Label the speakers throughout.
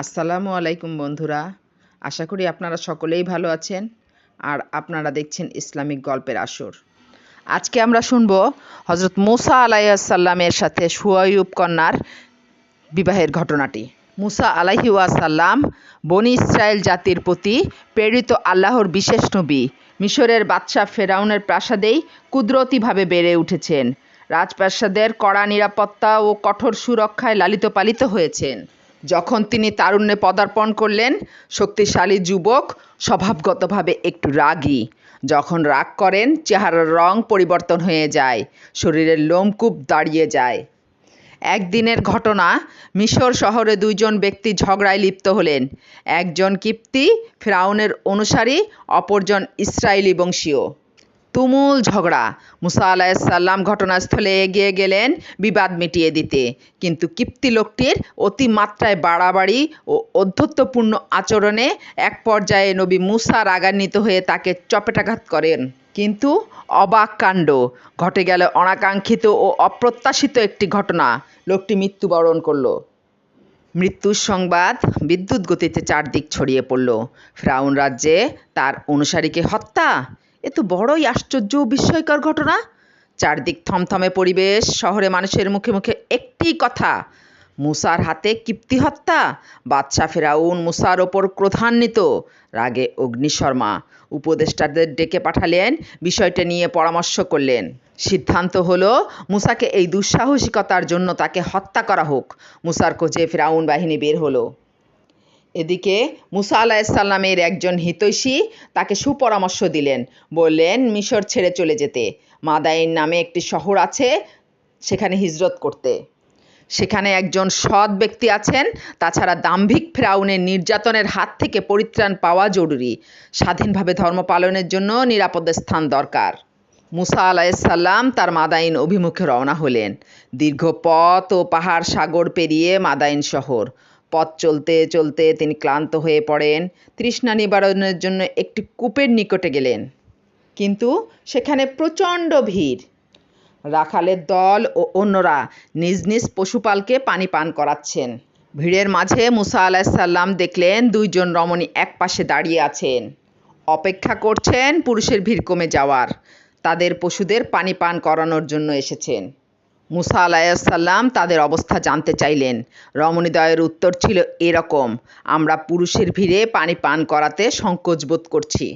Speaker 1: আসসালামু আলাইকুম বন্ধুরা। আশা করি আপনারা সকলেই ভালো আছেন আর আপনারা দেখছেন ইসলামিক গল্পের আসর। আজকে আমরা শুনব হজরত মুসা আলাইসাল্লামের সাথে সুয়াইব কন্যার বিবাহের ঘটনাটি। মুসা আলাইহি ওয়াসাল্লাম বনি ইসরায়েল জাতির প্রতি প্রেরিত আল্লাহর বিশেষ নবী, মিশরের বাদশাহ ফেরাউনের প্রাসাদেই কুদরতিভাবে বেড়ে উঠেছেন। রাজপ্রাসাদের কড়া নিরাপত্তা ও কঠোর সুরক্ষায় লালিত পালিত হয়েছেন। যখন তিনি তারুণ্যে পদার্পণ করলেন, শক্তিশালী যুবক স্বভাবগতভাবে একটু রাগী। যখন রাগ করেন, চেহারার রং পরিবর্তন হয়ে যায়, শরীরের লোমকূপ দাঁড়িয়ে যায়। একদিনের ঘটনা, মিশর শহরে দুইজন ব্যক্তি ঝগড়ায় লিপ্ত হলেন। একজন কিপ্তি ফ্রাউনের অনুসারী, অপরজন ইসরায়েলি বংশীয়। তুমুল ঝগড়া। মুসা আলাহিসাল্লাম ঘটনাস্থলে এগিয়ে গেলেন বিবাদ মিটিয়ে দিতে। কিন্তু কিপ্তি লোকটির অতিমাত্রায় বাড়াবাড়ি ও অধ্যত্বপূর্ণ আচরণে এক পর্যায়ে নবী মুসা রাগান্বিত হয়ে তাকে চপেটাঘাত করেন। কিন্তু অবাক কাণ্ড। ঘটে গেল অনাকাঙ্ক্ষিত ও অপ্রত্যাশিত একটি ঘটনা। লোকটি মৃত্যুবরণ করল। মৃত্যুর সংবাদ বিদ্যুৎ গতিতে চারদিক ছড়িয়ে পড়ল। ফ্রাউন রাজ্যে তার অনুসারীকে হত্যা? এ তো বড়ই আশ্চর্য বিস্ময়কর ঘটনা। চারদিক থমথমে পরিবেশ, শহরে মানুষের মুখে মুখে একটি কথা, মুসার হাতে কিপ্তি হত্যা বাদশাহ ফেরাউন মুসার ওপর ক্রোধান্বিত, রাগে অগ্নিশর্মা, উপদেষ্টাদের ডেকে পাঠালেন, বিষয়টা নিয়ে পরামর্শ করলেন। সিদ্ধান্ত হলো, মুসাকে এই দুঃসাহসিকতার জন্য তাকে হত্যা করা হোক। মুসার খোঁজে ফেরাউন বাহিনী বের হলো। এদিকে মুসা আলাহিসাল্লামের একজন হিতৈষী তাকে সুপরামর্শ দিলেন, বললেন, মিশর ছেড়ে চলে যেতে। মাদাইন নামে একটি শহর আছে সেখানে হিজরত করতে। সেখানে একজন সৎ ব্যক্তি আছেন, তাছাড়া দাম্ভিক ফ্রাউনের নির্যাতনের হাত থেকে পরিত্রাণ পাওয়া জরুরি। স্বাধীনভাবে ধর্ম পালনের জন্য নিরাপদ স্থান দরকার। মুসা আলাইসাল্লাম তার মাদাইন অভিমুখে রওনা হলেন। দীর্ঘ পথ ও পাহাড় সাগর পেরিয়ে মাদাইন শহর। পথ চলতে চলতে তিনি ক্লান্ত হয়ে পড়েন। তৃষ্ণা নিবারণের জন্য একটি কূপের নিকটে গেলেন। কিন্তু সেখানে প্রচণ্ড ভিড়। রাখালের দল ও অন্যরা নিজ নিজ পশুপালকে পানি পান করাচ্ছেন। ভিড়ের মাঝে মুসা আলাহিসাল্লাম দেখলেন দুইজন রমণী এক পাশে দাঁড়িয়ে আছেন। অপেক্ষা করছেন পুরুষের ভিড় কমে যাওয়ার। তাদের পশুদের পানি পান করানোর জন্য এসেছেন। মুসা আলাইসাল্লাম তাদের অবস্থা জানতে চাইলেন। রমণীদয়ের উত্তর ছিল এরকম, আমরা পুরুষের ভিড়ে পানি পান করাতে সংকোচ বোধ করছি।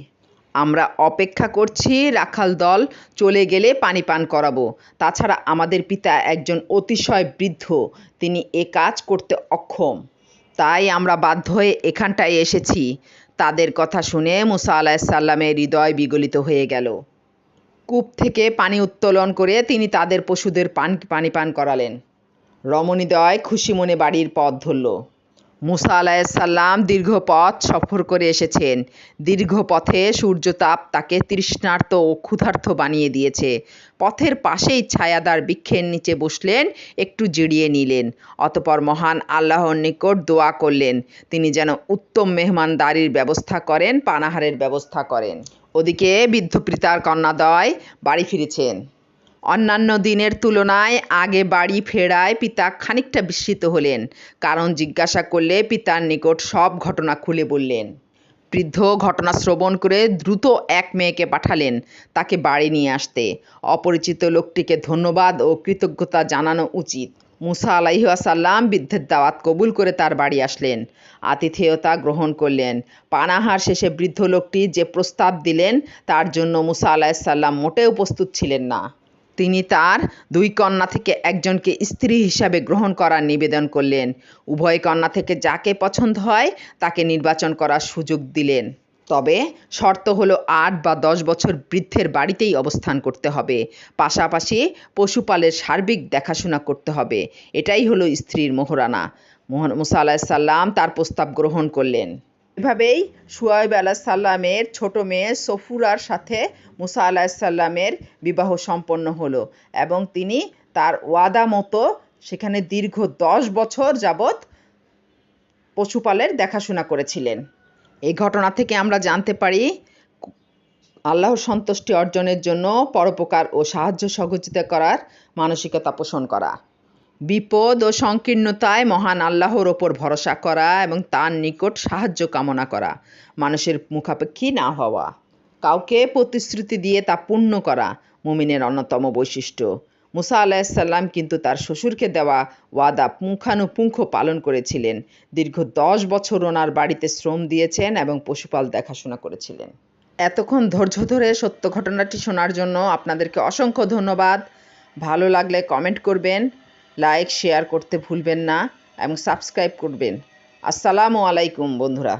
Speaker 1: আমরা অপেক্ষা করছি রাখাল দল চলে গেলে পানি পান করাবো। তাছাড়া আমাদের পিতা একজন অতিশয় বৃদ্ধ, তিনি এ কাজ করতে অক্ষম। তাই আমরা বাধ্য হয়ে এখানটায় এসেছি। তাদের কথা শুনে মুসা আলাহিসাল্লামের হৃদয় বিগলিত হয়ে গেল। কূপ থেকে পানি উত্তোলন করে তিনি তাদের পশুদের পান, পানি পান করালেন। রমণীদয় খুশি মনে বাড়ির পথ ধরল। মুসা আলাহিসাল্লাম দীর্ঘ পথ সফর করে এসেছেন। দীর্ঘ পথে সূর্যতাপ তাকে তৃষ্ণার্ত ও ক্ষুধার্ত বানিয়ে দিয়েছে। পথের পাশেই ছায়াদার বৃক্ষের নিচে বসলেন, একটু জিরিয়ে নিলেন। অতপর মহান আল্লাহর নিকট দোয়া করলেন। তিনি যেন উত্তম মেহমানদারির ব্যবস্থা করেন, পানাহারের ব্যবস্থা করেন। ওদিকে বৃদ্ধ পিতার কন্যাদয় বাড়ি ফিরেছেন। অন্যান্য দিনের তুলনায় আগে বাড়ি ফেরায় পিতা খানিকটা বিস্মিত হলেন, কারণ জিজ্ঞাসা করলে পিতার নিকট সব ঘটনা খুলে বললেন। বৃদ্ধ ঘটনা শ্রবণ করে দ্রুত এক মেয়েকে পাঠালেন তাকে বাড়ি নিয়ে আসতে। অপরিচিত লোকটিকে ধন্যবাদ ও কৃতজ্ঞতা জানানো উচিত। মুসা আলাইহাসাল্লাম বৃদ্ধের দাওয়াত কবুল করে তার বাড়ি আসলেন। আতিথেয়তা গ্রহণ করলেন। পানাহার শেষে বৃদ্ধ লোকটি যে প্রস্তাব দিলেন, তার জন্য মুসা আলাহিসাল্লাম মোটেও প্রস্তুত ছিলেন না। তিনি তার দুই কন্যা থেকে একজনকে স্ত্রী হিসাবে গ্রহণ করার নিবেদন করলেন। উভয় কন্যা থেকে যাকে পছন্দ হয়, তাকে নির্বাচন করার সুযোগ দিলেন। তবে শর্ত হলো আট বা দশ বছর বৃদ্ধের বাড়িতেই অবস্থান করতে হবে। পাশাপাশি পশুপালের সার্বিক দেখাশোনা করতে হবে। এটাই হলো স্ত্রীর মোহরানা। মুসা আলাহিসাল্লাম তার প্রস্তাব গ্রহণ করলেন। এভাবেই সুয়াইব আলাহিসাল্লামের ছোট মেয়ে সফুরার সাথে মুসা আলাহিসাল্লামের বিবাহ সম্পন্ন হলো এবং তিনি তার ওয়াদা মতো সেখানে দীর্ঘ দশ বছর যাবৎ পশুপালের দেখাশোনা করেছিলেন। এই ঘটনা থেকে আমরা জানতে পারি আল্লাহর সন্তুষ্টি অর্জনের জন্য পরোপকার ও সাহায্য সহযোগিতা করার মানসিকতা পোষণ করা। বিপদ ও সংকীর্ণতায় মহান আল্লাহর ওপর ভরসা করা এবং তার নিকট সাহায্য কামনা করা, মানুষের মুখাপেক্ষী না হওয়া, কাউকে প্রতিশ্রুতি দিয়ে তা পূর্ণ করা মুমিনের অন্যতম বৈশিষ্ট্য। মুসা আলাহিসাল্লাম কিন্তু তার শ্বশুরকে দেওয়া ওয়াদা পুঙ্খানুপুঙ্খ পালন করেছিলেন। দীর্ঘ দশ বছর ওনার বাড়িতে শ্রম দিয়েছেন এবং পশুপাল দেখাশোনা করেছিলেন। এতক্ষণ ধৈর্য ধরে সত্য ঘটনাটি শোনার জন্য আপনাদেরকে অসংখ্য ধন্যবাদ। ভালো লাগলে কমেন্ট করবেন, লাইক, শেয়ার করতে ভুলবেন না এবং সাবস্ক্রাইব করবেন। আসসালামু আলাইকুম, বন্ধুরা।